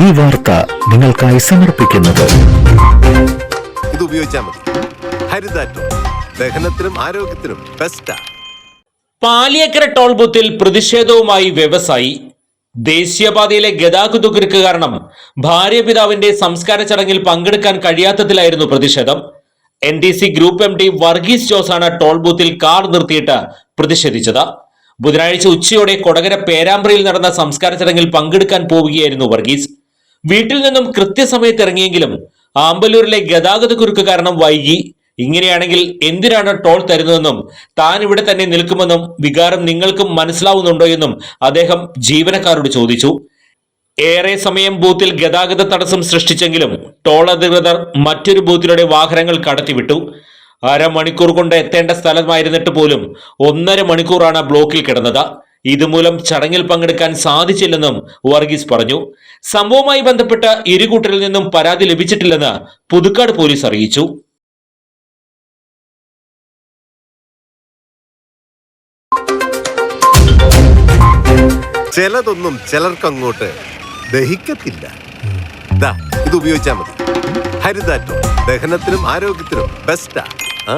ഈ വാർത്ത നിങ്ങൾക്കായി സമർപ്പിക്കുന്നത്. ഇത് ഉപയോഗിച്ചാൽ മതി. ഹരിതാറ്റോ. ദഹനത്തിനും ആരോഗ്യത്തിനും ബെസ്റ്റാ പാലിയക്കര ടോൾ ബൂത്തിൽ പ്രതിഷേധവുമായി വ്യവസായി. ദേശീയപാതയിലെ ഗതാഗത കുരുക്ക് കാരണം ഭാര്യ പിതാവിന്റെ സംസ്കാര ചടങ്ങിൽ പങ്കെടുക്കാൻ കഴിയാത്തതിലായിരുന്നു പ്രതിഷേധം. N D C group M D Varghese ജോസാണ് toll ബൂത്തിൽ കാർ നിർത്തിയിട്ട് പ്രതിഷേധിച്ചത്. ബുധനാഴ്ച ഉച്ചയോടെ കൊടകര പേരാമ്പ്രയിൽ നടന്ന സംസ്കാര ചടങ്ങിൽ പങ്കെടുക്കാൻ പോവുകയായിരുന്നു വർഗീസ്. വീട്ടിൽ നിന്നും കൃത്യസമയത്ത് ഇറങ്ങിയെങ്കിലും ആമ്പല്ലൂരിലെ ഗതാഗത കുരുക്ക് കാരണം വൈകി. ഇങ്ങനെയാണെങ്കിൽ എന്തിനാണ് ടോൾ തരുന്നതെന്നും താൻ ഇവിടെ തന്നെ നിൽക്കുമെന്നും വികാരം നിങ്ങൾക്കും മനസ്സിലാവുന്നുണ്ടോ എന്നും അദ്ദേഹം ജീവനക്കാരോട് ചോദിച്ചു. ഏറെ സമയം ബൂത്തിൽ ഗതാഗത തടസ്സം സൃഷ്ടിച്ചെങ്കിലും ടോൾ അധികൃതർ മറ്റൊരു ബൂത്തിലൂടെ വാഹനങ്ങൾ കടത്തിവിട്ടു. അരമണിക്കൂർ കൊണ്ട് എത്തേണ്ട സ്ഥലമായിരുന്നിട്ട് പോലും ഒന്നര മണിക്കൂറാണ് ബ്ലോക്കിൽ കിടന്നത്. ഇതുമൂലം ചടങ്ങിൽ പങ്കെടുക്കാൻ സാധിച്ചില്ലെന്നും വർഗീസ് പറഞ്ഞു. സംഭവവുമായി ബന്ധപ്പെട്ട ഇരുകൂട്ടരിൽ നിന്നും പരാതി ലഭിച്ചിട്ടില്ലെന്ന് പുതുക്കാട് പോലീസ് അറിയിച്ചു. ചിലതൊന്നും ചിലർക്കങ്ങോട്ട് ദഹിക്കത്തില്ല. ഇത് ഉപയോഗിച്ചാൽ മതി. ഹരിതാറ്റോ ദഹനത്തിനും ആരോഗ്യത്തിനും ബെസ്റ്റാ ആ.